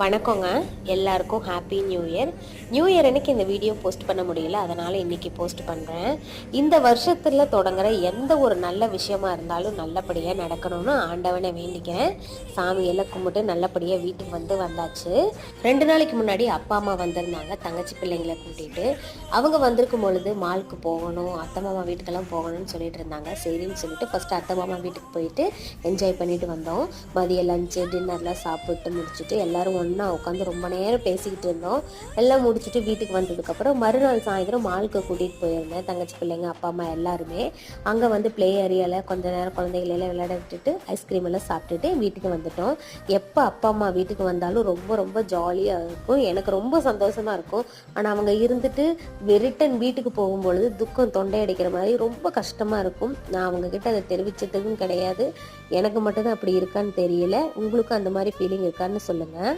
வணக்கங்க. எல்லாருக்கும் happy new year new year அன்னைக்கு இந்த வீடியோ போஸ்ட் பண்ண முடியல அதனால் இன்றைக்கி போஸ்ட் பண்ணுறேன் இந்த வருஷத்தில் தொடங்குற எந்த ஒரு நல்ல விஷயமா இருந்தாலும் நல்லபடியாக நடக்கணும்னு ஆண்டவனை வேண்டிக்கிறேன். சாமியெல்லாம் கும்பிட்டு நல்லபடியாக வீட்டுக்கு வந்து வந்தாச்சு. ரெண்டு நாளைக்கு முன்னாடி அப்பா அம்மா வந்திருந்தாங்க. தங்கச்சி பிள்ளைங்களை கூட்டிகிட்டு அவங்க வந்திருக்கும் பொழுது மாலுக்கு போகணும் அத்தை மாமா வீட்டுக்கெல்லாம் போகணும்னு சொல்லிட்டு இருந்தாங்க. சரின்னு சொல்லிட்டு ஃபஸ்ட்டு அத்தை மாமா வீட்டுக்கு போயிட்டு என்ஜாய் பண்ணிட்டு வந்தோம். மதிய லஞ்சு டின்னர்லாம் சாப்பிட்டு முடிச்சுட்டு எல்லாரும் ஒன்று உட்காந்து ரொம்ப நேரம் பேசிக்கிட்டு இருந்தோம். எல்லாம் முடிச்சுட்டு வீட்டுக்கு வந்ததுக்கப்புறம் மறுநாள் சாயந்தரம் மாலுக்கு கூட்டிகிட்டு போயிருந்தேன். தங்கச்சி பிள்ளைங்க அப்பா அம்மா எல்லாருமே. அங்கே வந்து ப்ளே ஏரியாவில் கொஞ்ச நேரம் குழந்தைகளெல்லாம் விளையாட விட்டுட்டு ஐஸ்கிரீம் எல்லாம் சாப்பிட்டுட்டு வீட்டுக்கு வந்துட்டோம். எப்போ அப்பா அம்மா வீட்டுக்கு வந்தாலும் ரொம்ப ரொம்ப ஜாலியாக இருக்கும். எனக்கு ரொம்ப சந்தோஷமாக இருக்கும். ஆனால் அவங்க இருந்துட்டு ரிட்டன் வீட்டுக்கு போகும்பொழுது துக்கம் தொண்டை அடிக்கிற மாதிரி ரொம்ப கஷ்டமாக இருக்கும். நான் அவங்கக்கிட்ட அதை தெரிவிச்சதுக்கும் கிடையாது. எனக்கு மட்டும்தான் அப்படி இருக்கான்னு தெரியல. உங்களுக்கும் அந்த மாதிரி ஃபீலிங் இருக்கான்னு சொல்லுங்கள்